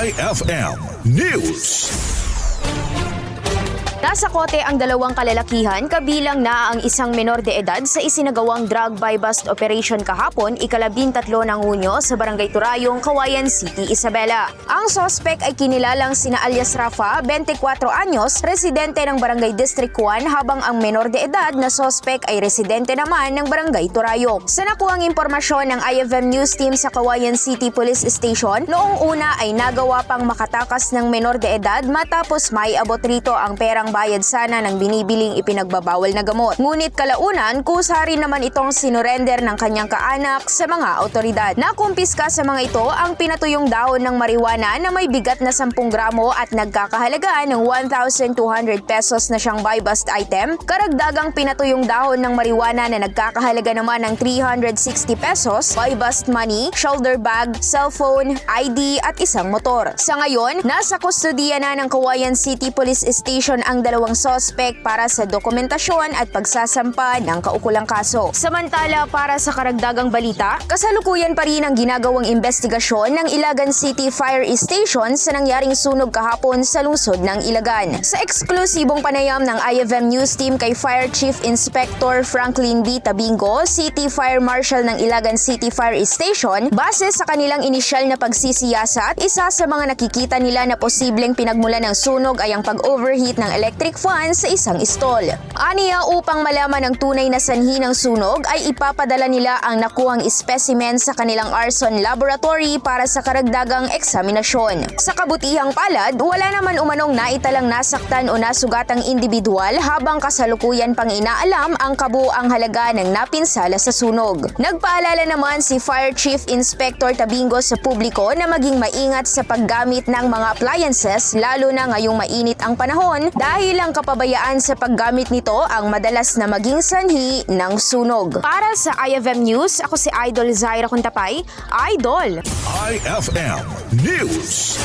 IFM News. Nasa kote ang dalawang kalalakihan kabilang na ang isang menor de edad sa isinagawang drug buy bust operation kahapon ikalabintatlo ng Hunyo sa Barangay Turayong, Kawayan City, Isabela. Ang sospek ay kinilalang sina alias Rafa, 24 anyos, residente ng Barangay District 1 habang ang menor de edad na sospek ay residente naman ng Barangay Turayong. Sa nakuhang impormasyon ng IFM News Team sa Kawayan City Police Station, noong una ay nagawa pang makatakas ng menor de edad matapos may abot rito ang perang bayad sana ng binibiling ipinagbabawal na gamot. Ngunit kalaunan, kusa rin naman itong sinurrender ng kanyang kaanak sa mga otoridad. Nakumpiska sa mga ito ang pinatuyong dahon ng marijuana na may bigat na 10 gramo at nagkakahalaga ng 1,200 pesos na siyang buy-bust item. Karagdagang pinatuyong dahon ng marijuana na nagkakahalaga naman ng 360 pesos, buy-bust money, shoulder bag, cellphone, ID at isang motor. Sa ngayon, nasa kustodiya na ng Kawayan City Police Station ang dalawang sospek para sa dokumentasyon at pagsasampa ng kaukulang kaso. Samantala, para sa karagdagang balita, kasalukuyan pa rin ang ginagawang investigasyon ng Ilagan City Fire Station sa nangyaring sunog kahapon sa lungsod ng Ilagan. Sa eksklusibong panayam ng IFM News Team kay Fire Chief Inspector Franklin B. Tabingo, City Fire Marshal ng Ilagan City Fire Station, base sa kanilang inisyal na pagsisiyasat, isa sa mga nakikita nila na posibleng pinagmulan ng sunog ay ang pag-overheat ng electric fan sa isang stall. Aniya upang malaman ang tunay na sanhi ng sunog ay ipapadala nila ang nakuhang specimen sa kanilang arson laboratory para sa karagdagang eksaminasyon. Sa kabutihang palad, wala naman umanong naitalang nasaktan o nasugatang individual habang kasalukuyan pang inaalam ang kabuang halaga ng napinsala sa sunog. Nagpaalala naman si Fire Chief Inspector Tabingo sa publiko na maging maingat sa paggamit ng mga appliances lalo na ngayong mainit ang panahon dahil ang kapabayaan sa paggamit nito ang madalas na maging sanhi ng sunog. Para sa IFM News, ako si Idol Zaira Kuntapay. Idol! IFM News.